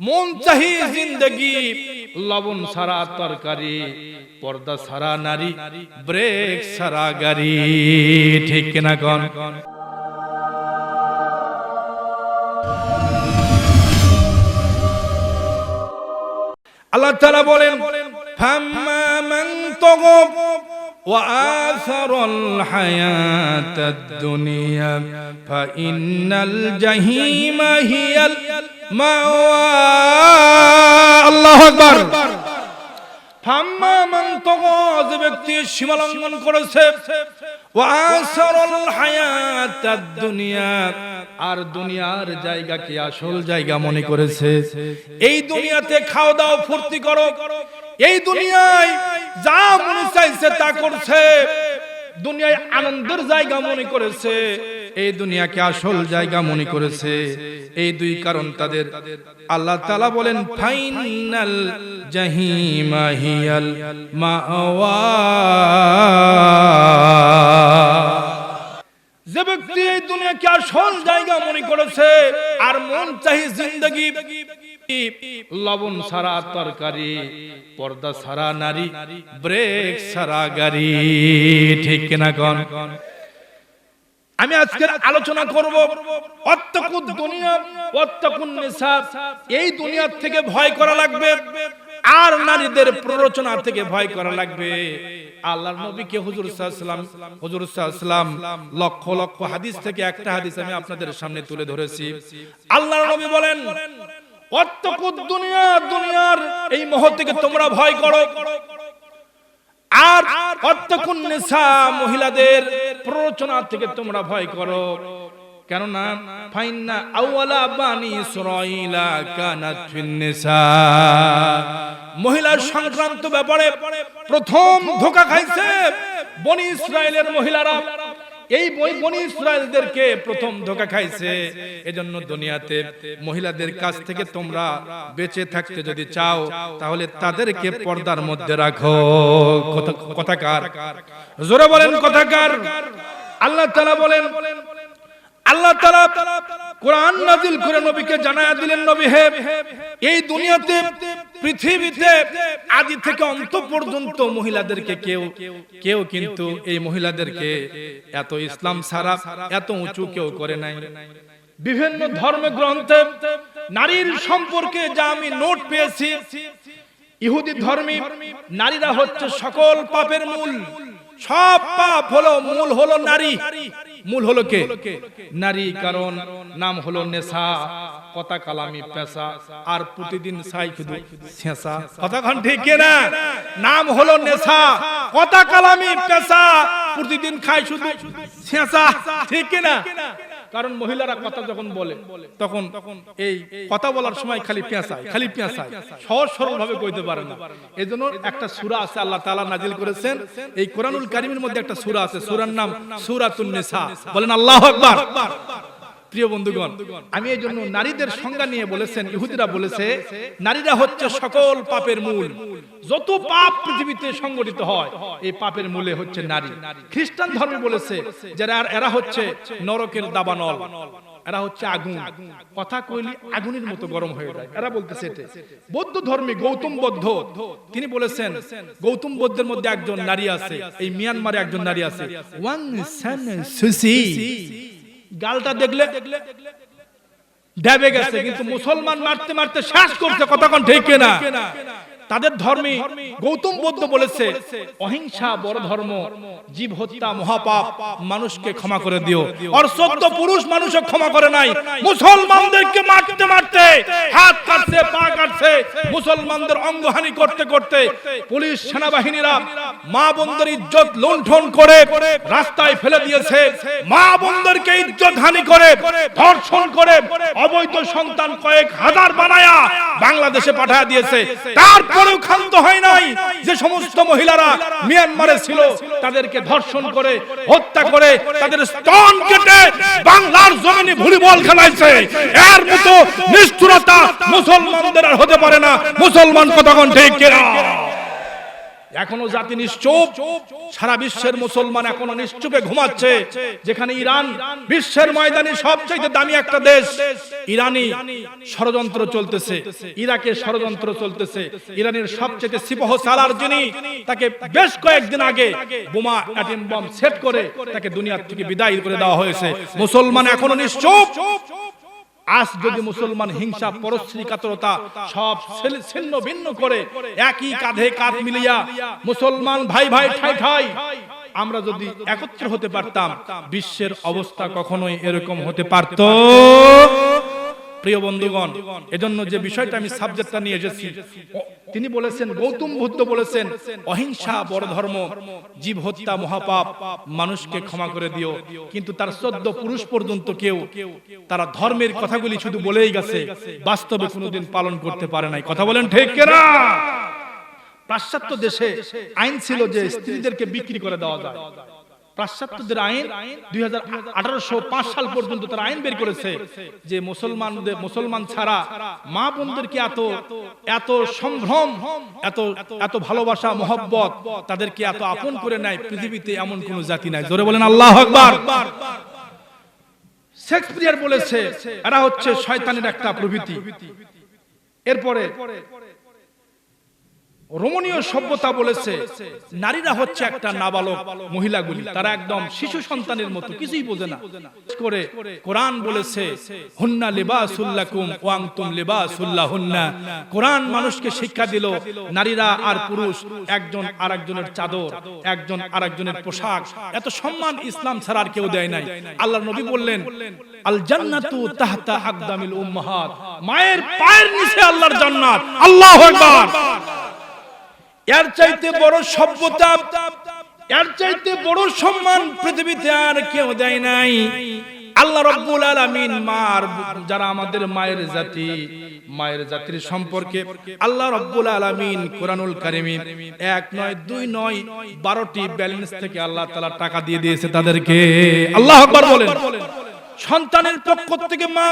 মন চাহি জিন্দগি লবণ সারা তরকারি পর্দা সারা নারী ব্রেক সারা গাড়ি ঠিক কিনা কন আল্লাহ তাআলা বলেন ফাম্মা মান তাগাব وآثر الحياة الدنيا فإن الجحيم هي আল্লাহ ব্যক্তি আর দুনিয়ার জায়গাকে আসল জায়গা মনে করেছে। এই দুনিয়াতে খাওয়া দাওয়া ফুর্তি করো। এই দুনিয়ায় যা মনে চাইছে তা করছে। দুনিয়ায় আনন্দের জায়গা মনে করেছে। এই দুনিয়াকে আসল জায়গা মনে করেছে। এই দুই কারণ তাদের। আল্লাহ তালা বলেন, ফাইনাল জাহিমা হিয়াল মাওয়া। যে ব্যক্তি এই দুনিয়াকে আসল জায়গা মনে করেছে, আর মন চাহি জিন্দগি, লবণ সারা তরকারি, পর্দা সারা নারী, ব্রেক সারা গাড়ি, ঠিক কিনা কন? আমি আজকের আলোচনা করব অত্যাকুদ দুনিয়া অত্যাকুন নিসা এই দুনিয়ার থেকে ভয় করা লাগবে। আর নারীদের প্ররোচনা থেকে ভয় করা লাগবে। আল্লাহর নবীকে হুজুর সাল্লাম হুজুর সাল্লাম লক্ষ লক্ষ হাদিস থেকে একটা হাদিস আমি আপনাদের সামনে তুলে ধরেছি। আল্লাহর নবী বলেন অত্যাকুদ দুনিয়া দুনিয়ার এই মহৎ থেকে তোমরা ভয় করো। আর অত্যাকুন নিসা মহিলাদের প্ররোচনা থেকে তোমরা ভয় করো। কেননা, ফাইন্না আউয়ালা বানি ইসরাইলা কানাত ফিননেসা মহিলার সংক্রান্ত ব্যাপারে প্রথম ধোকা খাইছে বনি ইসরায়েলের মহিলারা। এই বনি ইসরায়েলদেরকে প্রথম ধোকা খাইছে। এজন্য দুনিয়াতে মহিলাদের কাছ থেকে তোমরা বেঁচে থাকতে যদি চাও, তাহলে তাদেরকে পর্দার মধ্যে রাখো। কথা- কথাকার। জোরে বলেন কথাকার। আল্লাহ তাআলা বলেন আল্লাহ তাআলা কোরআন নাজিল করে নবীকে জানায়া দিলেন, নবী হে, এই দুনিয়াতে, পৃথিবীতে, আদি থেকে অন্ত পর্যন্ত মহিলাদেরকে কেউ কেউ কিন্তু এই মহিলাদেরকে এত ইসলাম সারা এত উঁচু কেউ করে নাই। বিভিন্ন ধর্ম গ্রন্থে নারীর সম্পর্কে যা আমি নোট পেয়েছি, ইহুদি ধর্মী নারীরা হচ্ছে সকল পাপের মূল, সব পাপ হলো, মূল হলো নারী। মূল হলো কে? নারী কারণ নাম হলো নেশা কথা কালামি পেশা আর প্রতিদিন সাই শুধু শেষা কথা খান ঠিক না নাম হলো নেশা কথা কালামি পেশা প্রতিদিন খাই শুধু শেষা ঠিক না কারণ মহিলারা কথা যখন বলে, তখন এই কথা বলার সময় খালি পেঁচায় খালি পেঁচায়, সহজ সরল ভাবে কইতে পারে না। এই জন্য একটা সুরা আছে, আল্লাহ তালা নাজিল করেছেন। এই কোরআনুল কারিমের মধ্যে একটা সুরা আছে, সুরার নাম সুরাতুন নিসা। বলেন আল্লাহ আকবার। প্রিয় বন্ধুগণ, আমি এই জন্য নারীদের সংজ্ঞা নিয়ে বলেছেন, ইহুদিরা বলেছে, নারীরা হচ্ছে সকল পাপের মূল। যত পাপ পৃথিবীতে সংগঠিত হয়, এই পাপের মূলে হচ্ছে নারী। খ্রিস্টান ধর্মে বলেছে যারা এরা হচ্ছে নরকের দাবানল, এরা হচ্ছে আগুন। কথা কইলি আগুনের মতো গরম হয়ে যায়। এরা বলতেছে বৌদ্ধ ধর্মে গৌতম বৌদ্ধ, তিনি বলেছেন, গৌতম বৌদ্ধের মধ্যে একজন নারী আছে, এই মিয়ানমারে একজন নারী আছে। ওয়াং সুসি। গালটা দেখলে ডেবে গেছে কিন্তু মুসলমান মারতে মারতে শ্বাস করছে কতক্ষণ ঠিক না তাদের ধর্মে গৌতম বুদ্ধ বলেছে অহিংসা বড় ধর্ম জীব হত্যা মহাপাপ মানুষকে ক্ষমা করে দিও। আর সত্য পুরুষ মানুষও ক্ষমা করে নাই। মুসলমানদেরকে মারতে মারতে হাত কাটছে পা কাটছে মুসলমানদের অঙ্গহানি করতে করতে পুলিশ সেনাবাহিনীরা মা বোনদের ইজ্জত লুণ্ঠন করে রাস্তায় ফেলে দিয়েছে। মা বোনদেরকে ইজ্জত হানি করে ধর্ষণ করে অবৈধ সন্তান কয়েক হাজার বানায়া বাংলাদেশে পাঠায় দিয়েছে। তারপরেও ক্ষান্ত হয় নাই যে সমস্ত মহিলারা মিয়ানমারে ছিল, তাদেরকে ধর্ষণ করে, হত্যা করে, তাদের স্তন কেটে বাংলার জমিনে ভলিবল খেলাইছে। এর মতো নিষ্ঠুরতা মুসলমানদের আর হতে পারে না। মুসলমান কতক্ষণ ঠিক কিনা? এখনও জাতি নিশ্চুপ। সারা বিশ্বের মুসলমান এখনও নিশ্চুপে ঘুমাচ্ছে। যেখানে ইরান বিশ্বের ময়দানে সবচেয়ে দামি একটা দেশ। ইরানি ষড়যন্ত্র চলতেছে। ইরাকে ষড়যন্ত্র চলতেছে। ইরানের সবচেয়ে সিপহ সালার যিনি, তাকে বেশ কয়েকদিন আগে বোমা অ্যাটম বম সেট করে তাকে দুনিয়ার থেকে বিদায় করে দেওয়া হয়েছে। মুসলমান এখনও নিশ্চুপ। আজ যদি মুসলমান হিংসা পরশ্রী কাতরতা সব ছিন্ন ভিন্ন করে একই কাঁধে কাঁধ মিলিয়া মুসলমান ভাই ভাই ঠাই ঠাই আমরা যদি একত্র হতে পারতাম বিশ্বের অবস্থা কখনোই এরকম হতে পারত। প্রিয় বন্ধুগণ, এজন্য যে বিষয়টা আমি সাবজেক্টটা নিয়ে এসেছি তিনি বলেছেন, গৌতম বুদ্ধ বলেছেন, অহিংসা বড় ধর্ম জীব হত্যা, মহাপাপ, মানুষকে ক্ষমা করে দিও। কিন্তু তার চোদ্দ পুরুষ পর্যন্ত কেউ, তারা ধর্মের কথাগুলি শুধু বলেই গেছে, বাস্তবে কোনোদিন পালন করতে পারে নাই। কথা বলেন ঠিক কেনা? পাশ্চাত্য দেশে আইন ছিল যে স্ত্রীদেরকে বিক্রি করে দেওয়া যায়। পাশ্চাত্যদের আইন দুই সাল পর্যন্ত তারা আইন বের করেছে যে মুসলমানদের মুসলমান ছাড়া মা বোনদেরকে এত এত সম্ভ্রম, এত এত ভালোবাসা, মহব্বত তাদেরকে এত আপন করে নেয় পৃথিবীতে এমন কোন জাতি নাই। জোরে বলেন আল্লাহ আকবার। শেক্সপিয়ার বলেছে, এরা হচ্ছে শয়তানের একটা প্রভৃতি। এরপরে রোমনীয় সভ্যতা বলেছে, নারীরা হচ্ছে একটা নাবালক মহিলাগুলি। তারা একদম শিশু সন্তানের মতো, কিছুই বোঝে না। করে কোরআন বলেছে, হুন্না লিবাসুল্লাকুম ওয়া আনতুম লিবাসুল্লাহুন্না। কোরআন মানুষকে শিক্ষা দিল, নারীরা আর পুরুষ, একজন আরেকজনের চাদর, একজন আরেকজনের পোশাক। এত সম্মান ইসলাম ছাড়া আর কেউ দেয় নাই। আল্লাহ নবী বললেন আল জান্নাতু তাহতা আকদামিল উম্মাহাত। মায়ের পায়ের নিচে আল্লাহর জান্নাত। আল্লাহু আকবার। এর চাইতে বড় সভ্যতা এর চাইতে বড় সম্মান পৃথিবীতে আর কেউ দেয় নাই। আল্লাহ রব্বুল আলামিন মার যারা আমাদের মায়ের জাতি মায়ের জাতির সম্পর্কে আল্লাহ রব্বুল আলামিন কোরআনুল কারিমে এক নয় দুই নয় বারোটি ব্যালেন্স থেকে আল্লাহ তাআলা টাকা দিয়ে দিয়েছে তাদেরকে। আল্লাহ আকবার বলেন। সন্তানের পক্ষ থেকে মা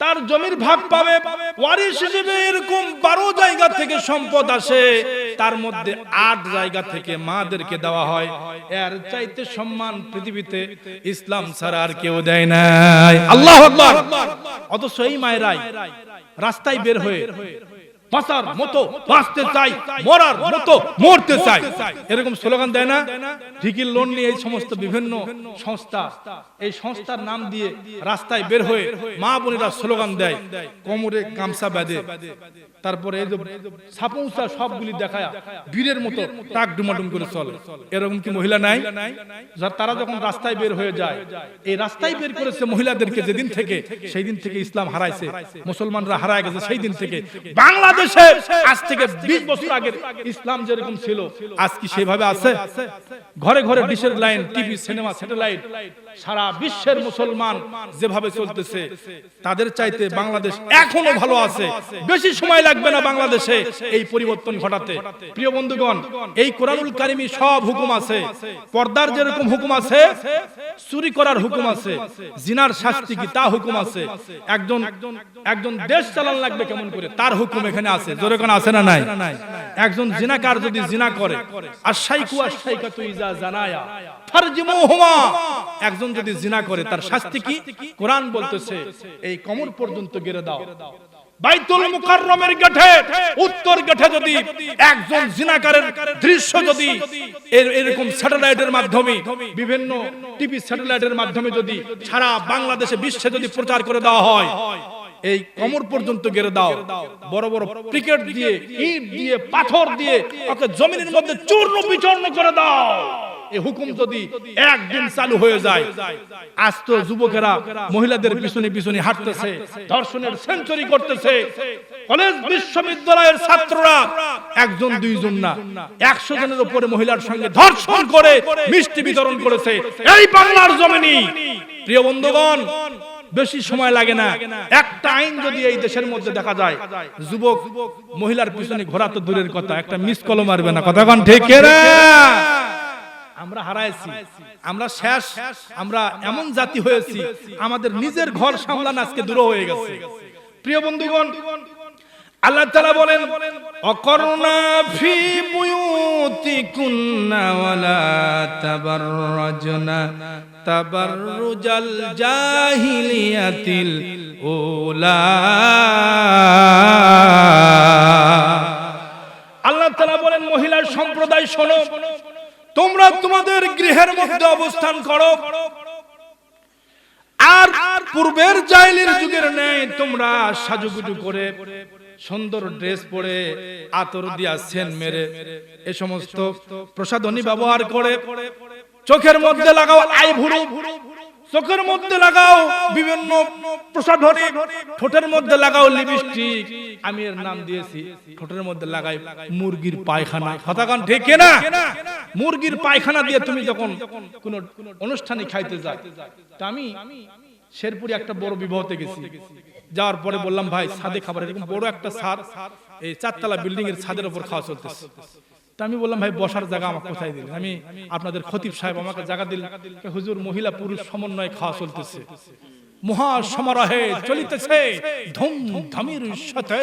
তার জমির ভাগ পাবে, ওয়ারিশ হিসেবে এরকম বারো জায়গা থেকে সম্পদ আসে, তার মধ্যে আট জায়গা থেকে মাদেরকে দেওয়া হয়। এর চাইতে সম্মান পৃথিবীতে ইসলাম ছাড়া আর কেউ দেয় না আল্লাহ অথচ এই মায়েরাই রাস্তায় বের হয়ে বাঁচার মতো, বাঁচতে চাই, মরার মতো, মরতে চাই। এরকম স্লোগান দেয় না? ঠিকই লোন নিয়ে এই সমস্ত বিভিন্ন সংস্থা, এই সংস্থার নাম দিয়ে রাস্তায় বের হয়ে মা বোনেরা স্লোগান দেয়, কোমরে গামছা বেঁধে। তারপরে এই যে সাপৌসা সবগুলি দেখায় বীরের মতো টাক ডুমাডুম করে চলে। এরকম কি মহিলা নাই? যার তারা যখন রাস্তায় বের হয়ে যায়, এই রাস্তায় বের করেছে মহিলাদেরকে যেদিন থেকে সেই দিন থেকে ইসলাম হারাইছে। মুসলমানরা হারায় গেছে সেই দিন থেকে। বাংলাদেশে আজ থেকে বিশ বছর আগে ইসলাম যেরকম ছিল, আজ কি সেভাবে আছে? ঘরে ঘরে ডিশের লাইন, টিভি, সিনেমা, স্যাটেলাইট সারা বিশ্বের মুসলমান যেভাবে চলতেছে তাদের চাইতে বাংলাদেশ এখনও ভালো আছে। বেশি সময় লাগবে না বাংলাদেশে এই পরিবর্তন ঘটাতে। প্রিয় বন্ধুগণ এই কোরআনুল কারিমি সব হুকুম আছে। পর্দার যেরকম হুকুম আছে চুরি করার হুকুম আছে। জিনার শাস্তি কি তা হুকুম আছে? একজন একজন দেশ চালান লাগবে কেমন করে? তার হুকুম এখানে আছে। জোরে কোন আছে না নাই? একজন জিনাকার যদি জিনা করে আর শাইকু আর শাইকা তুই যা জানায়া। একজন যদি জিনা করে, তার শাস্তি কি? কোরআন বলতেছে, এই পর্যন্ত গেড়ে দাও। বাইতুল উত্তর যদি একজন জিনাকারের দৃশ্য যদি এরকম স্যাটেলাইটের মাধ্যমে, বিভিন্ন টিভি স্যাটেলাইটের মাধ্যমে যদি সারা বাংলাদেশে বিশ্বে যদি প্রচার করে দেওয়া হয়, এই কমর পর্যন্ত গেড়ে দাও। বড় বড় ক্রিকেট দিয়ে, ইট দিয়ে, পাথর দিয়ে, ওকে জমিনের মধ্যে চূর্ণ বিচূর্ণ করে দাও। এই হুকুম যদি একদিন চালু হয়ে যায় আজ তো যুবকেরা মহিলাদের পিছনে পিছনে হাঁটতেছে ধর্ষণের সেঞ্চুরি করতেছে। কলেজ বিশ্ববিদ্যালয়ের ছাত্ররা একজন দুইজন না একশো জনের উপরে মহিলার সঙ্গে ধর্ষণ করে মিষ্টি বিতরণ করেছে। এই বাংলার জমিনি। প্রিয় বন্ধুগণ বেশি সময় লাগে না। একটা আইন যদি এই দেশের মধ্যে দেখা যায় যুবক মহিলার পিছনে ঘোরা তো দূরের কথা একটা মিস কল মারবে না। কথা কন ঠিক না। আমরা হারাইছি আমরা শেষ আমরা এমন জাতি হয়েছি আমাদের নিজের ঘর সামলান আজকে দূর হয়ে গেছে। প্রিয় বন্ধুগণ আল্লাহ তাআলা বলেন অকরনা ফি বুয়ুতিকুন্না ওয়ালা তাবাররাজনা তাবাররুজাল জাহিলিয়াতিল উলা। আল্লাহ তাআলা বলেন মহিলার সম্প্রদায় শোনো। তোমরা তোমাদের গৃহের মধ্যে অবস্থান করো। আর পূর্বের জাইলের যুগের নেই তোমরা সাজুগুজু করে, সুন্দর ড্রেস পরে আতর দিয়া সেন মেরে এ সমস্ত প্রসাধনী ব্যবহার করে, চোখের মধ্যে লাগাও আই ভুরু ভুরু চোখের মধ্যে লাগাও বিভিন্ন প্রসাধনী ঠোঁটের মধ্যে লাগাও লিপস্টিক আমি এর নাম দিয়েছি। ঠোঁটের মধ্যে লাগাই মুরগির পায়খানা। হতাকান ঠিক না? মুরগির পায়খানা দিয়ে তুমি যখন কোন অনুষ্ঠানে খাইতে যাও আমি শেরপুরে একটা বড় বিবাহতে গেছি। যাওয়ার পরে বললাম, ভাই সাদে খাবার। এরকম বড় একটা ছাদ, এই চারতলা বিল্ডিং এর ছাদের উপর খাওয়া চলতেছে। তা আমি বললাম, ভাই, বসার জায়গা আমাকে কোথায় দিলেন। আমি আপনাদের খতিব সাহেব আমাকে জায়গা দিলেন হুজুর, মহিলা পুরুষ সমন্বয়ে খাওয়া চলতেছে। মহা সমারোহে চলিতেছে। ধুমধামির সাথে।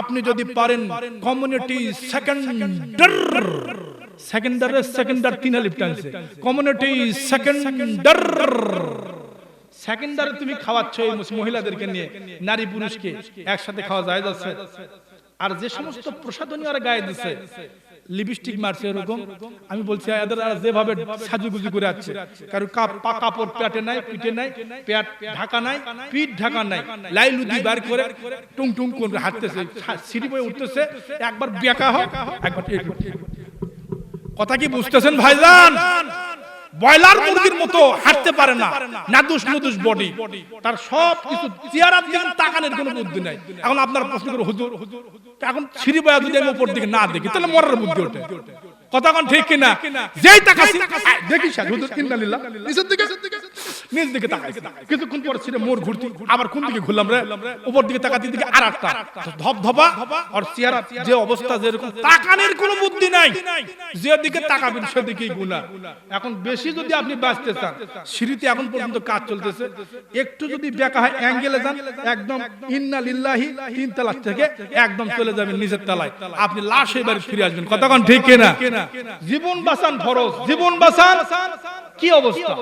আপনি যদি পারেন, কমিউনিটি সেকেন্ডার। সেকেন্ডারের সেকেন্ডার তিন টানছে কমিউনিটি সেকেন্ডার। সেকেন্ডারে তুমি খাওয়াচ্ছ এই মহিলাদেরকে নিয়ে, নারী পুরুষকে। একসাথে খাওয়া যায় যাচ্ছে। আর যে সমস্ত প্রসাধনী ওরা গায়ে দিছে লিপস্টিক মারছে এরকম, আমি বলছি এদের যেভাবে সাজুগুজু করে আছে কারণ কাপড় পেটে নাই, পিঠে নাই, পেট ঢাকা নাই, পিঠ ঢাকা নাই, লাই লুদি বার করে টুং টুং করে হাঁটতেছে সিঁড়ি বয়ে উঠতেছে, একবার বেকা হোক, একবার। কথা কি বুঝতেছেন ভাইজান বয়লার মুরগির মতো হাঁটতে পারে না নাদুস নুদুস বডি। তার সব কিছু চেয়ারার দিকে তাকানোর কোনো বুদ্ধি নাই। এখন আপনার প্রশ্ন করে হুজুর এখন সিঁড়ি বয়া যদি আমি উপর দিকে না দেখি তাহলে মরার বুদ্ধি ওঠে। কথা কোন? ঠিক কিনা? যেই তাকাছি দেখি শাহ হুজুর ইন্নালিল্লাহ নিচের দিকে নিচ দিকে কিছুক্ষণ পর ছিঁড়ে মোড় ঘুরতি। আবার কোন দিকে ঘুরলাম রে? উপর দিকে তাকাতি দিকে আর একটা ধপ ধপা আর চেহারা যে অবস্থা যেরকম তাকানের কোনো বুদ্ধি নাই। যে দিকে তাকাবেন সেদিকেই গুণা এখন বেশি যদি আপনি বাঁচতে চান সিঁড়িতে এখন পর্যন্ত কাজ চলতেছে। একটু যদি বেকা হয় অ্যাঙ্গেলে যান একদম ইন্না লিল্লাহি তিন তলা থেকে একদম চলে যাবেন নিচের তলায়। আপনি লাশ এবারে ফিরে আসবেন। কতক্ষণ ঠিক কিনা? জীবন বাঁচান ফরজ। জীবন বাঁচান কি অবস্থা?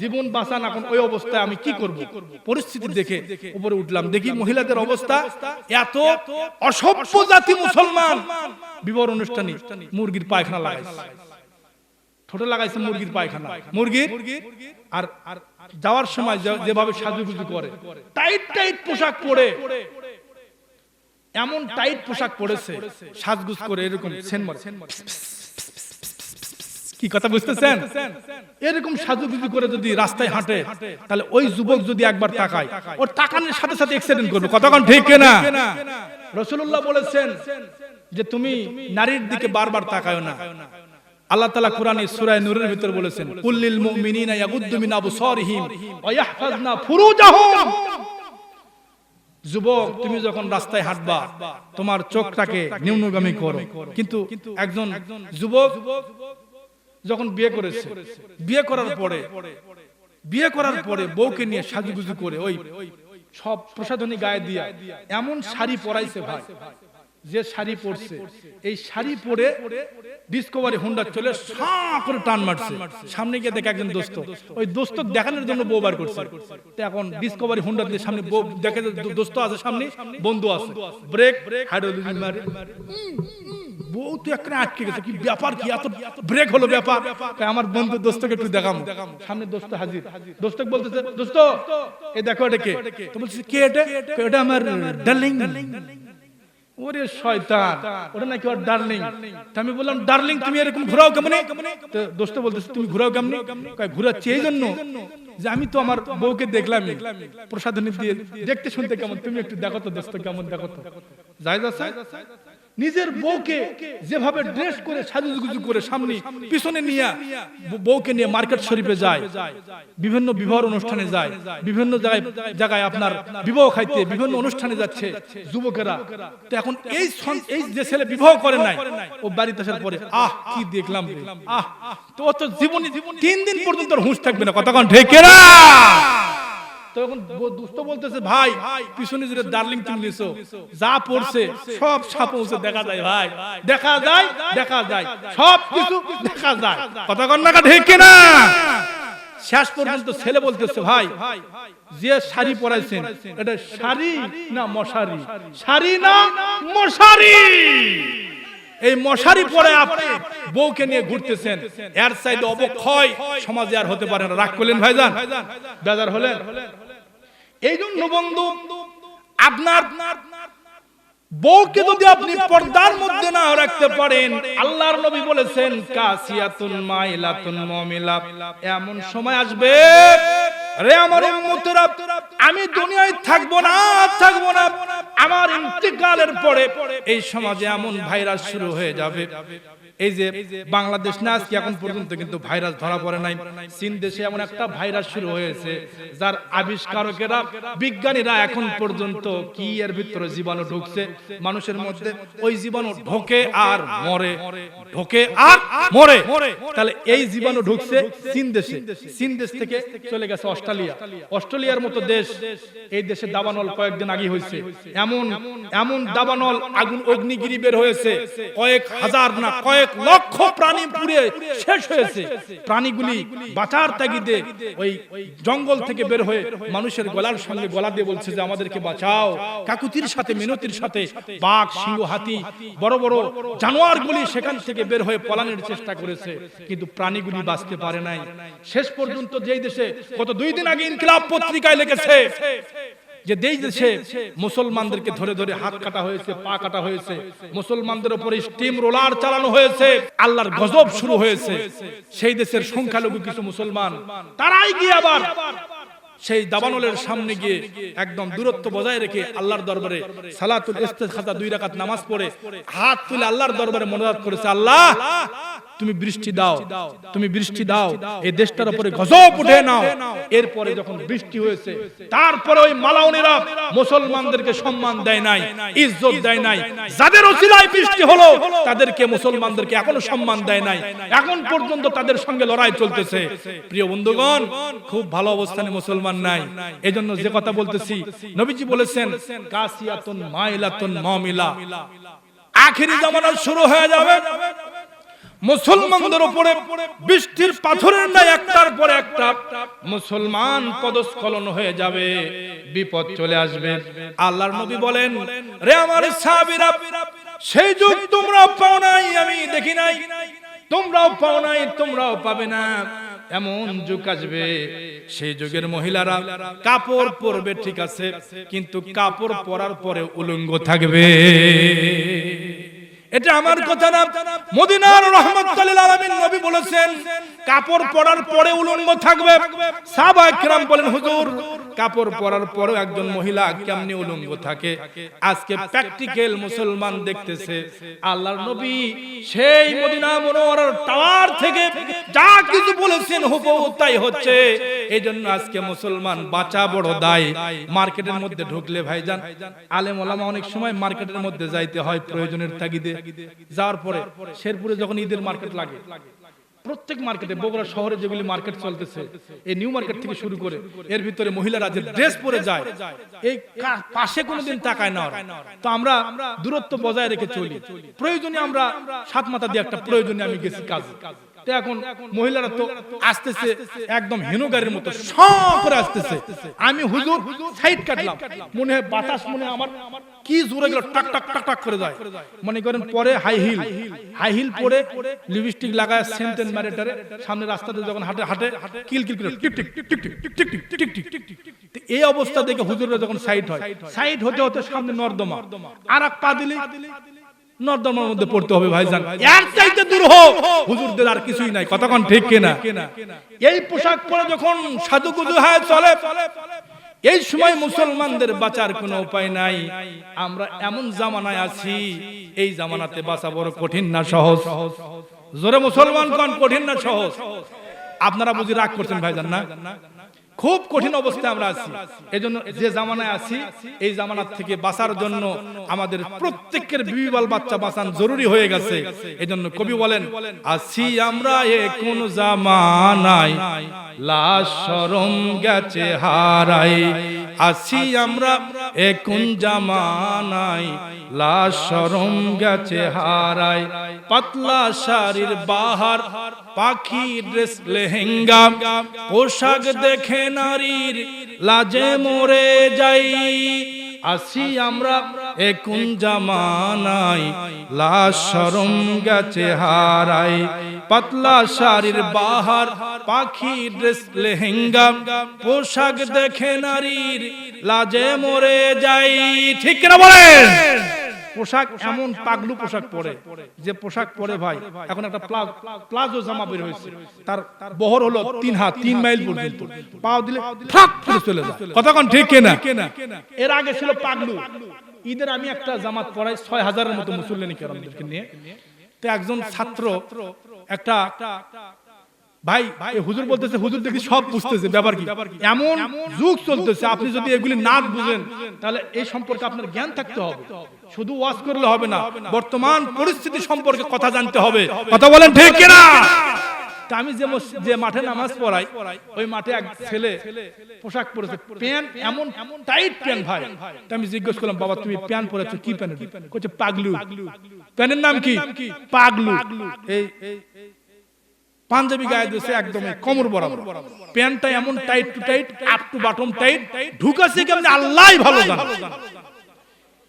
জীবন বাঁচান এখন ওই অবস্থায় আমি কি করব? পরিস্থিতি দেখে উপরে উঠলাম। দেখি মহিলাদের অবস্থা এত অসভ্য জাতি মুসলমান। বিবাহ অনুষ্ঠানে। মুরগির পায়খানা লাগাইছে। ঠোঁটে লাগাইছে মুরগির পায়খানা। মুরগির আর আর যাওয়ার সময় যেভাবে সাজুগুজু করে। টাইট টাইট পোশাক পরে। এমন টাইট পোশাক পরেছে সাজগুজ করে এরকম সেন মারে। কি কথা বুঝতেছেন? এরকম সাজুগুজু করে যদি রাস্তায় হাঁটে, তাহলে ওই যুবক যদি একবার তাকায়, ওর তাকানোর সাথে সাথে অ্যাক্সিডেন্ট করবে। কতক্ষণ ঠিক কিনা? রসুল্লাহ বলেছেন যে তুমি নারীর দিকে বারবার তাকায় না। আল্লাহ তাআলা কোরআনে সূরা নূরের ভিতর বলেছেন কুল্লিল মুমিনিনা ইয়াগুদ্দু মিন আবসারিহিম ওয়া ফুরুজাহুম। যুবক, তুমি যখন রাস্তায় হাঁটবা, তোমার চোখটাকে নিম্নগামী করো। কিন্তু একজন যুবক যখন বিয়ে করেছে বিয়ে করার পরে বিয়ে করার পরে বউকে নিয়ে সাজুগুজু করে ওই সব প্রসাধনী গায়ে দিয়ে এমন শাড়ি পরাইছে ভাই। যে শাড়ি পরছে, এই শাড়ি পরে ডিসকভারি হুন্ডা চলে করে টান মারছে। সামনে গিয়ে দেখে একজন দোস্ত। ওই দোস্ত দেখানোর জন্য বউ বার করছে। এখন ডিসকভারি হুন্ডা দিয়ে সামনে বউ দেখে দোস্ত আছে সামনে, বন্ধু আছে। ব্রেক মারে। বউ তো একটা আটকে গেছে, কি ব্যাপার, কি এত ব্রেক হলো ব্যাপার? তাই আমার বন্ধু দোস্তকে একটু দেখাম সামনে দোস্ত হাজির। দোস্ত বলতেছে, দোস্ত, এই দেখো এটা কে? তো বলছে কে এটা? এটা আমার ডার্লিং ওরে শয়তান ওটা নাকি ওর ডার্লিং আমি বললাম ডার্লিং তুমি এরকম ঘোরাও কেমনে? তো দোস্ত বলতেছে, তুমি ঘোরাও কেমনে? ঘোরাচ্ছি এই জন্য যে আমি তো আমার বউকে দেখলাম প্রসাধনী দিয়ে দেখতে শুনতে কেমন? তুমি একটু দেখো তো দোস্ত কেমন দেখো তো। যাই যাচ্ছে নিজের বউকে যেভাবে ড্রেস করে সাজুগুজু করে সামনে পিছনে নিয়ে বউকে নিয়ে মার্কেট শরীফে যায়। বিভিন্ন বিবাহ অনুষ্ঠানে যায়। বিভিন্ন জায়গায় জায়গায় আপনার বিবাহ খাইতে বিভিন্ন অনুষ্ঠানে যাচ্ছে যুবকেরা। তো এখন এই এই যে ছেলে বিবাহ করে নাই ও বাড়িতে আসার পরে আহ কি দেখলাম আহ তো ও তো জীবনে তিন দিন পর্যন্ত হুঁশ থাকবে না। কতক্ষণ ঢেকে না। তখন দুস্থ বলতেছে, ভাই, পিছনে যে ডার্লিং যা পড়ছে, সব দেখা যায়, ভাই। দেখা যায় দেখা যায়, সব কিছু দেখা যায়। কথা ঠিক কিনা? শেষ পর্যন্ত ছেলে বলতেছে, ভাই, যে শাড়ি পরাইছেন, এটা শাড়ি না মশারি? শাড়ি না মশারি? এই মশারি পরে আপনি বউকে নিয়ে ঘুরতেছেন। এর সাইডে অবক্ষয় সমাজে আর হতে পারে না। রাগ করলেন ভাইজান? বেজার হলেন? এই জন্য বন্ধু, আপনার বউকে যদি আপনি পর্দার মধ্যে না রাখতে পারেন, আল্লাহর নবী বলেছেন, কাসিয়াতুন মাইলাতুন মুমিলা। এমন সময় আসবে রে আমার উম্মতেরা, আমি দুনিয়ায় থাকব না থাকব না। আমার ইন্তেকালের পরে এই সমাজে এমন ভাইরাস শুরু হয়ে যাবে। এই যে বাংলাদেশ না, আজকে এখন পর্যন্ত কিন্তু ভাইরাস ধরা পড়ে নাই। চীন দেশে এমন একটা ভাইরাস শুরু হয়েছে, যার আবিষ্কারকেরা, বিজ্ঞানীরা এখন পর্যন্ত কি এর ভিতরে জীবাণু ঢুকছে, মানুষের মধ্যে ওই জীবাণু ঢোকে আর মরে। ঢোকে আর মরে। তাহলে এই জীবাণু ঢুকছে চীন দেশে। চীন দেশ থেকে চলে গেছে অস্ট্রেলিয়া। অস্ট্রেলিয়ার মতো দেশ, এই দেশে দাবানল কয়েকদিন আগে হয়েছে। এমন এমন দাবানল আগুন, অগ্নিগিরি বের হয়েছে। কয়েক হাজার না, কয়েক লক্ষ প্রাণী পুড়ে শেষ হয়েছে। প্রাণীগুলি বাঁচার তাগিদে ওই জঙ্গল থেকে বের হয়ে মানুষের গলার সঙ্গে গলা দিয়ে বলছে যে, আমাদেরকে বাঁচাও। কাকুতির সাথে, মিনতির সাথে, বাঘ, সিংহ, হাতি, বড় বড় জানোয়ারগুলি সেখান থেকে বের হয়ে পলানোর চেষ্টা করেছে, কিন্তু প্রাণীগুলি বাঁচতে পারে নাই। শেষ পর্যন্ত যেই দেশে গত দুই দিন আগে ইনকিলাব পত্রিকায় লিখেছে যে দেশ দেশে মুসলমানদেরকে ধরে ধরে হাত কাটা হয়েছে, পা কাটা হয়েছে, মুসলমানদের উপরে স্টিম রোলার চালানো হয়েছে, আল্লাহর গজব শুরু হয়েছে। সেই দেশের সংখ্যালঘু কিছু মুসলমান, তারাই গিয়ে আবার সেই দাবানলের সামনে গিয়ে একদম দূরত্ব বজায় রেখে আল্লাহর দরবারে সালাতুল ইস্তেখাতা দুই রাকাত নামাজ পড়ে হাত তুলে আল্লাহর দরবারে মনোজাত করেছে আল্লাহ! তুমি বৃষ্টি দাও তুমি বৃষ্টি দাও এই দেশটার উপরে গজব উঠে নাও। এরপরে যখন বৃষ্টি হয়েছে তারপরে ওই মালাউনিরা মুসলমানদেরকে সম্মান দেয় নাই ইজ্জত দেয় নাই। যাদের ওসিলায় বৃষ্টি হলো তাদেরকে মুসলমানদেরকে এখনও সম্মান দেয় নাই। এখন পর্যন্ত তাদের সঙ্গে লড়াই চলতেছে। প্রিয় বন্ধুগণ খুব ভালো অবস্থানে মুসলমান নাই। এজন্য যে কথা বলতেছি, নবীজি বলেছেন, কাসিয়াতুন মাইলাতুন মামিলা। আখেরি জামানা শুরু হয়ে যাবে। মুসলমানদের উপরে বৃষ্টির পাথরের নাই একটার পর একটা মুসলমান পদস্খলন হয়ে যাবে, বিপদ চলে আসবে। আল্লাহর নবী বলেন, রে আমার সাহাবীরা, সেই যুগ তোমরা পাও নাই, আমি দেখি নাই। তোমরাও পাও নাই, তোমরাও পাবে না। এমন যুগ আসবে, সেই যুগের মহিলারা কাপড় পরবে, ঠিক আছে, কিন্তু কাপড় পরার পরে উলঙ্গ থাকবে। এটা আমার কথা না। মদিনার রহমতুল্লাহ আলামিন নবী বলেছেন, কাপড় পরার পরে উলঙ্গ থাকবে। সাহাবা একরাম বলেন, হুজুর, কাপড় পরার পরেও একজন মহিলা কেমনি উলঙ্গ থাকে? আজকে প্র্যাকটিক্যাল মুসলমান দেখতেছে, আল্লাহর নবী সেই মদিনা মনোয়ারার টাওয়ার থেকে যা কিছু বলেছেন হুবহু তাই হচ্ছে। এই জন্য আজকে মুসলমান বাঁচা বড় দায়। মার্কেটের মধ্যে ঢুকলে ভাইজান, আলেম ওলামা অনেক সময় মার্কেটের মধ্যে যাইতে হয়, প্রয়োজনের তাগিদে। যাওয়ার পরে শেরপুরে যখন ঈদের মার্কেট লাগে, প্রত্যেক মার্কেটে বগুড়া শহরে যেগুলি মার্কেট চলতেছে, এই নিউ মার্কেট থেকে শুরু করে এর ভিতরে মহিলারা যে ড্রেস পরে যায়, এই পাশে কোনোদিন তাকায় না তো আমরা দূরত্ব বজায় রেখে চলি। প্রয়োজনে আমরা সাত মাথা দিয়ে একটা প্রয়োজনে আমি গেছি কাজে। এখন মহিলারা তো আসতেছে একদম মতো আসতেছে আমি হুজুর সাইড কাটলাম মনে হয় বাতাস মনে আমার কি জোরে গেল টাক টাক টাক টাক করে যায় মনে করেন পরে হাই হিল হাই হিল পরে লিপস্টিক লাগায় সেন্টেন ম্যারেটারে সামনে রাস্তাতে যখন হাঁটে হাঁটে কিল কিল টিক টিক টিক টিক টিক টিক টিক টিক টিক টিক এই অবস্থা দেখে হুজুররা যখন সাইড হয় সাইড হতে হতে সামনে নর্দমা আর এক পা দিলে নর্দমার মধ্যে পড়তে হবে ভাইজান। এর চাইতে দূর হোক। হুজুরদের আর কিছুই নাই। কতক্ষণ ঠিক কিনা? এই পোশাক পরে যখন সাধুগুজু হয় চলে এই সময় মুসলমানদের বাঁচার কোনো উপায় নাই। আমরা এমন জামানায় আছি এই জামানাতে বাঁচা বড় কঠিন না সহজ। জোরে মুসলমান কোন কঠিন না সহজ। আপনারা বুঝি রাগ করছেন ভাইজান না? খুব কঠিন অবস্থায় আমরা আছি। এই জন্য যে জামানায় আছি, এই জামানার থেকে বাঁচার জন্য আমাদের প্রত্যেকের বিবিবাল বাচ্চা বাঁচান জরুরি হয়ে গেছে। এই জন্য কবি বলেন, আছি আমরা এ কোন জামানায়, লাশ গেছে হারাই আছি আমরা এ কোন জামানায়, লাশ গেছে হারাই পাতলা শাড়ির বাহার, পাখি ড্রেস লেহেঙ্গা, পোশাক দেখে নারীর লাজে মরে যাই। আসি আমরা এখন জামানাই লাশ শরম গেছে হারাই পাতলা শাড়ির বাহার, পাখি ড্রেস লেহেঙ্গা, পোশাক দেখে নারীর লাজে মরে যাই। ঠিক কিনা বলেন? পোশাক এমন পাগলু পোশাক পরে যে পোশাক পরে ভাই এখন একটা প্লাজো জামা বের হয়েছে। তার বহর হলো তিন হাত তিন মাইল পর্যন্ত পাও দিলে করে চলে যায়। কতক্ষণ ঠিক কিনা? এর আগে ছিল পাগলু। ঈদের আমি একটা জামাত পরাই ছয় হাজারের মতো মুসল্লিনী কেরামদেরকে নিয়ে। তো একজন ছাত্র একটা ভাই হুজুর বলতেছে, হুজুর দেখি সব বুঝতেছে, ব্যাপার কি? এমন যুগ চলতেছে, আপনি যদি এগুলি না বুঝেন, তাহলে এই সম্পর্কে আপনার জ্ঞান থাকতে হবে। শুধু ওয়াজ করলে হবে না, বর্তমান পরিস্থিতি সম্পর্কে কথা জানতে হবে। কথা বলেন ঠিক কিনা? আমি যে যে মাঠে নামাজ পড়াই, ওই মাঠে এক ছেলে পোশাক পরেছে, প্যান্ট এমন টাইট প্যান্ট ভাই। আমি জিজ্ঞেস করলাম, বাবা, তুমি প্যান্ট পরেছো, কি প্যান্ট কইছে, পাগলু। প্যান্টের নাম কি? পাগলু। এই পাঞ্জাবি গায়ে দিয়েছে একদম কোমর বরাবর। প্যান্টটা এমন tight to tight up to bottom tight. ঢুকাছে কেমন আল্লাহই ভালো জানে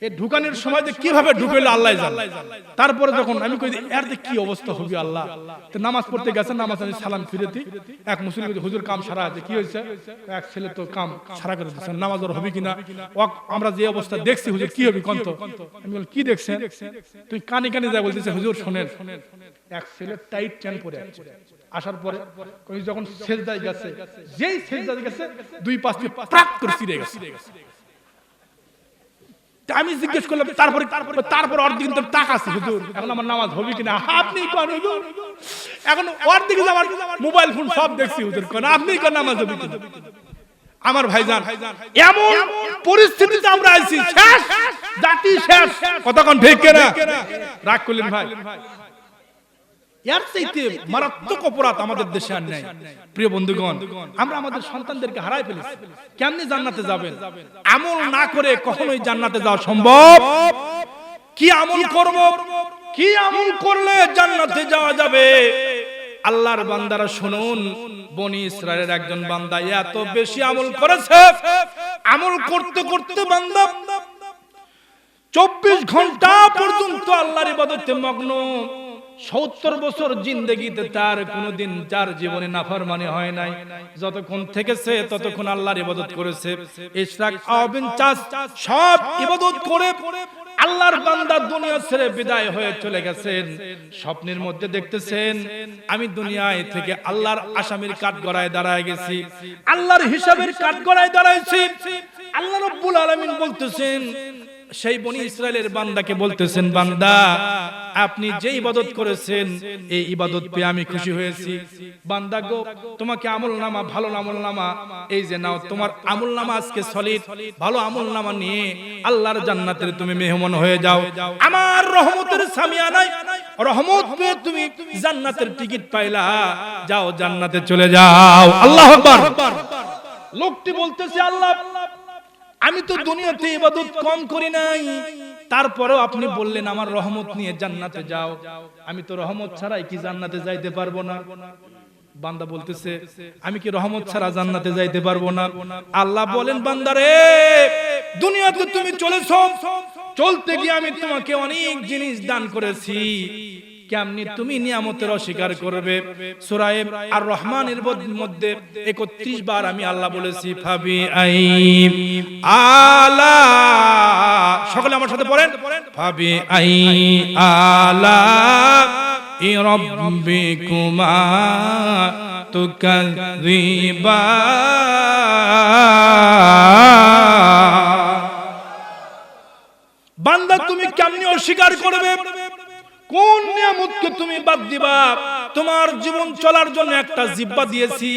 এই ঢুকানোর সময় যে কীভাবে ঢুকাইলো আল্লাহ জানে। তারপরে যখন আমি কই এর যে কি অবস্থা হবে আল্লাহ? তো নামাজ পড়তে গেছে নামাজ আমি সালাম ফিরেতি এক মুসলিম হুজুর কাম সারা আছে কি হয়েছে? এক ছেলে তো কাম সারা করে দিচ্ছে নামাজ ওর হবে কিনা? আমরা যে অবস্থা দেখছি হুজুর কি হবে কন্ত? আমি বললাম কি দেখছেন? তুই কানে কানে যা বলতেছে হুজুর শোনেন। এক ছেলে টাইট চ্যান পরে আছে। আসার পরে যখন সেজদায় গেছে যেই সেজদায় গেছে দুই পাঁচ প্রাক করে ছিঁড়ে গেছে। আমি জিজ্ঞেস করলাম তারপরে তারপরে তারপর অর্ধেক কিন্তু টাকা আছে হুজুর এখন আমার নামাজ হবে কিনা? আপনি কোন হুজুর? এখন অর্ধেক আমার মোবাইল ফোন সব দেখছি হুজুর কোন আপনি কোন নামাজ হবে কিনা? আমার ভাইজান। এমন পরিস্থিতিতে আমরা আছি শেষ জাতি শেষ। কতক্ষণ ঠিক কেনা রাগ করলেন ভাই। এর চাইতে মারাত্মক অপরাধ আমাদের দেশে আর প্রিয় বন্ধুগণ, আমরা আমাদের সন্তানদেরকে হারাই ফেলেছি। কেমনি জান্নাতে যাবেন? আমল না করে কখনোই জান্নাতে যাওয়া সম্ভব? কি আমল করব? কি আমল করলে জান্নাতে যাওয়া যাবে? আল্লাহর বান্দারা শুনুন, বনি ইসরায়েলের একজন বান্দা এত বেশি আমল করেছে। আমল করতে করতে বান্দা চব্বিশ ঘণ্টা পর্যন্ত আল্লাহর ইবাদতে মগ্ন। সত্তর বছর জিন্দগিতে তার কোনোদিন যার জীবনে নাফার মানে হয় নাই। যতক্ষণ থেকেছে, ততক্ষণ আল্লাহর ইবাদত করেছে। ইশরাক আবিন চাষ, সব ইবাদত করে আল্লাহর বান্দা দুনিয়া ছেড়ে বিদায় হয়ে চলে গেছেন। স্বপ্নের মধ্যে দেখতেছেন, আমি দুনিয়ায় থেকে আল্লাহর আসামির কাঠ গড়ায় দাঁড়ায় গেছি। আল্লাহর হিসাবের কাঠ গড়ায় দাঁড়াইছি। আল্লাহ রব্বুল আলামিন বলতেছেন সেই বনি ইসরায়েলের বান্দাকে বলতেছেন, বান্দা, আপনি যে ইবাদত করেছেন, এই ইবাদত পেয়ে আমি খুশি হয়েছি। বান্দা গো, তোমাকে আমল নামা ভালো আমল নামা এই যে নাও, তোমার আমল নামা আজকে সলিড ভালো আমল নামা নিয়ে আল্লাহর জান্নাতের তুমি মেহমান হয়ে যাও। আমার রহমতের সামিয়ানায় রহমত পেয়ে তুমি জান্নাতের টিকিট পাইলা। যাও জান্নাতে চলে যাও। আল্লাহ আকবার। লোকটি বলতেছে, আল্লাহ আমি তো দুনিয়াতে ইবাদত কম করি নাই। তারপরেও আপনি বললেন আমার রহমত নিয়ে জান্নাতে যাও। আমি তো রহমত ছাড়াই কি জান্নাতে যাইতে পারব না? বান্দা বলতেছে আমি কি রহমত ছাড়া জান্নাতে যাইতে পারব না? আল্লাহ বলেন বান্দারে দুনিয়াতে তুমি চলেছো। চলতে গিয়ে আমি তোমাকে অনেক জিনিস দান করেছি। কেমনি তুমি নিয়ামতের অস্বীকার করবে? সুরায়ে আর রহমানের মধ্যে একত্রিশ বার আমি আল্লাহ বলেছি ফাবি আই আলা, সকলে আমার সাথে পড়েন। ফাবি আই আলা রব্বিকুমা তুকাযিবা। বান্দা, তুমি কেমনি অস্বীকার করবে? কোন নিয়ামতকে তুমি বাদ দিবা? তোমার জীবন চলার জন্য একটা জিব্বা দিয়েছি।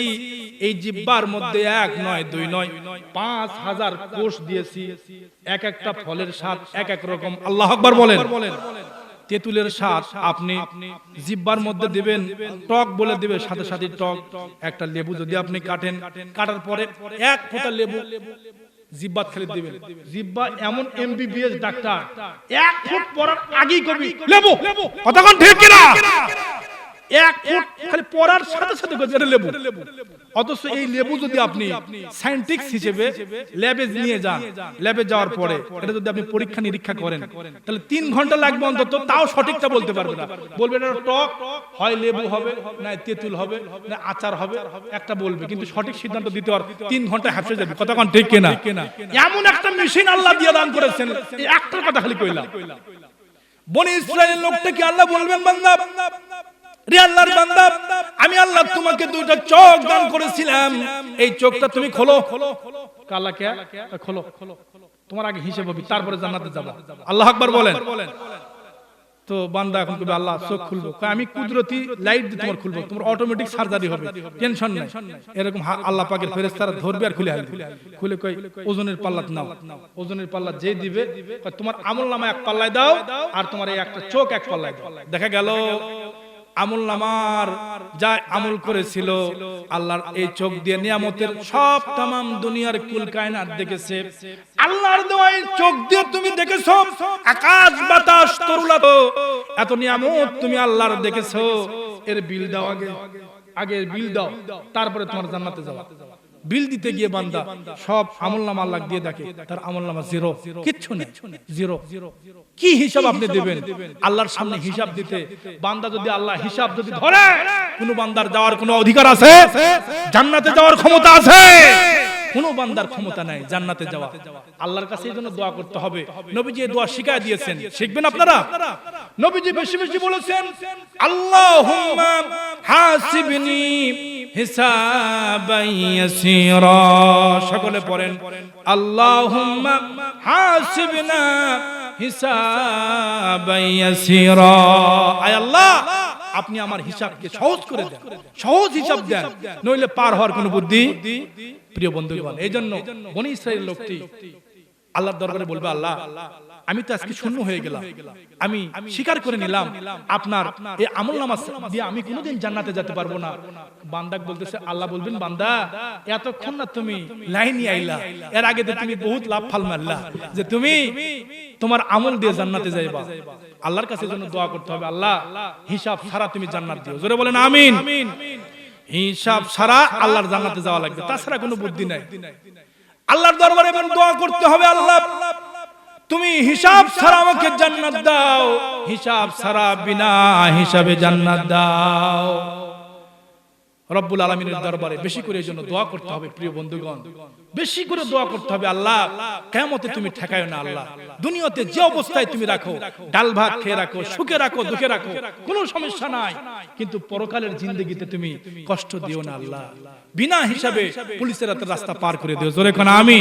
এই জিব্বার মধ্যে এক নয়, দুই নয়, পাঁচ হাজার কোষ দিয়েছি। এক একটা ফলের স্বাদ এক এক রকম। আল্লাহ আকবার বলেন। তেঁতুলের স্বাদ আপনি জিব্বার মধ্যে দিবেন, টক বলে দিবে, সাথে সাথে টক। একটা লেবু যদি আপনি কাটেন, কাটার পরে এক ফোঁটা লেবু জিব্বাত খেলে দিবেন। জিব্বা এমন এমবিবিএস ডাক্তার। এক ফুট পড়ার আগেই কবি। লেবু! কতক্ষণ ঠিক কিনা? এক ফুট খালি পড়ার সাথে সাথে এটা লেবু। অথচ এই লেবু যদি আপনি সায়েন্টিক্স হিসেবে ল্যাবে নিয়ে যান ল্যাবে যাওয়ার পরে এটা যদি আপনি পরীক্ষা নিরীক্ষা করেন, তাহলে তিন ঘণ্টা লাগবে অন্তত, তাও সঠিকটা বলতে পারবে না। বলবে এটা টক, হয় লেবু হবে না তেঁতুল হবে না আচার হবে, একটা বলবে। কিন্তু সঠিক সিদ্ধান্ত দিতে আর তিন ঘণ্টা হাসে যাবে। কতক্ষণ ঠিক কিনা? এমন একটা মেশিন আল্লাহ দিয়ে দান করেছেন, এই একটার কথা খালি কইলাম। বনি ইসরায়েলের লোকটাকে আল্লাহ বলবেন বান্দা? রে আল্লাহর বান্দা আমি আল্লাহ তোমাকে দুইটা চোখ দান করেছিলাম। এই চোখটা তুমি খোলো। কালা কে খোলো। তোমার আগে হিসেব হবে তারপরে জান্নাতে যাব। আল্লাহ আকবার বলেন। তো বান্দা এখন কবে আল্লাহ চোখ খুলবো। আমি কুদরতি লাইট দিয়ে তোমার খুলবো। তোমার অটোমেটিক সার্জারি হবে। টেনশন নাই। এরকম আল্লাহ পাকের ফেরেশতারা ধরবে আর খুলে আসবে খুলে কই ওজনের পাল্লাত নাও। ওজনের পাল্লা যে দিবে তোমার আমল নামা এক পাল্লায় দাও আর তোমার এই একটা চোখ এক পাল্লায় দাও। দেখা গেল। আমল নামার যা আমল করেছিল, আল্লাহর এই চোখ দিয়ে নিয়ামতের সব তামাম দুনিয়ার কুল কায়নার দেখেছে। আল্লাহর দেওয়া এই চোখ দিয়ে তুমি দেখেছ, আকাশ, বাতাস তরুলা এত নিয়ামত তুমি আল্লাহর দেখেছ। এর বিল দাও আগে আগে বিল দাও, তারপরে তোমার জান্নাতে যাওয়া বিল দিতে গিয়ে বান্দা সব আমল নামা আল্লাহ দিয়ে দেখে। তার আমল নামা জিরো। কিচ্ছু নেই জিরো। কি হিসাব আপনি দেবেন? আল্লাহর সামনে হিসাব দিতে। বান্দা যদি আল্লাহ হিসাব যদি ধরে, কোন বান্দার যাওয়ার কোনো অধিকার আছে? জান্নাতে যাওয়ার ক্ষমতা আছে? কোন বান্দার ক্ষমতা নাই জান্নাতে যাওয়া। আল্লাহর কাছে এই জন্য দোয়া করতে হবে। নবীজি এই দোয়া শিখাই দিয়েছেন। শিখবেন আপনারা? নবীজি বেশি বেশি বলেছেন, আল্লাহুম্মা হাসিবনি সকলে পড়েন, আল্লাহুম্মা হাসিবনা হিসাবান ইয়াসীরা। আয় আল্লাহ, আপনি আমার হিসাবকে সহজ করে দেন, সহজ হিসাব দেন, নইলে পার হওয়ার কোনো বুদ্ধি, প্রিয় বন্ধুগণ এই জন্য বনি ইসরায়েল লোকটি আল্লাহর দরবারে বলবে, আল্লাহ আমি তো আজকে শূন্য হয়ে গেলাম। আমি স্বীকার করে নিলাম আপনার এই আমল নামাজ দিয়ে আমি কোনোদিন জান্নাতে যেতে পারব না। বান্দাক বলতেছে আল্লাহ বলবেন বান্দা এতক্ষণ না তুমি লাইনই আইলা। এর আগে তুমি বহুত লাভ ফাল মারলা যে তুমি তোমার আমল দিয়ে জান্নাতে যাইবা। আল্লাহর কাছে জন্য দোয়া করতে হবে আল্লাহ হিসাব ছাড়া তুমি জান্নাত দিও। জোরে বলেন আমিন হিসাব ছাড়া আল্লাহর জান্নাতে যাওয়া লাগবে। তাছাড়া কোনো বুদ্ধি নাই। আল্লাহর দরবারে দোয়া করতে হবে আল্লাহ তুমি হিসাব ছাড়া আমাকে জান্নাত দাও। হিসাব ছাড়া বিনা হিসাবে জান্নাত দাও। রব্বুল আলমিনের দরবারে বেশি করে এই জন্য দোয়া করতে হবে, প্রিয় বন্ধুগণ। বেশি করে দোয়া করতে হবে, আল্লাহ কেমতে তুমি ঠেকায় না, আল্লাহ। দুনিয়াতে যে অবস্থায় তুমি রাখো, ডাল ভাত খেয়ে রাখো, সুখে রাখো, দুঃখে রাখো, কোনো সমস্যা নাই। কিন্তু পরকালের জিন্দগিতে তুমি কষ্ট দিও না, আল্লাহ। বিনা হিসাবে পুলিশের হাতে রাস্তা পার করে দিও। জোরে কোন আমি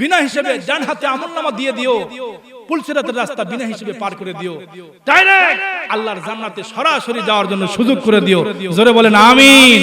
বিনা হিসাবে ডান হাতে আমল নামা দিয়ে দিও। পুলিশের হাতে রাস্তা বিনা হিসেবে পার করে দিও। ডাইরেক্ট আল্লাহর জান্নাতে সরাসরি যাওয়ার জন্য সুযোগ করে দিও। জোরে বলেন আমিন।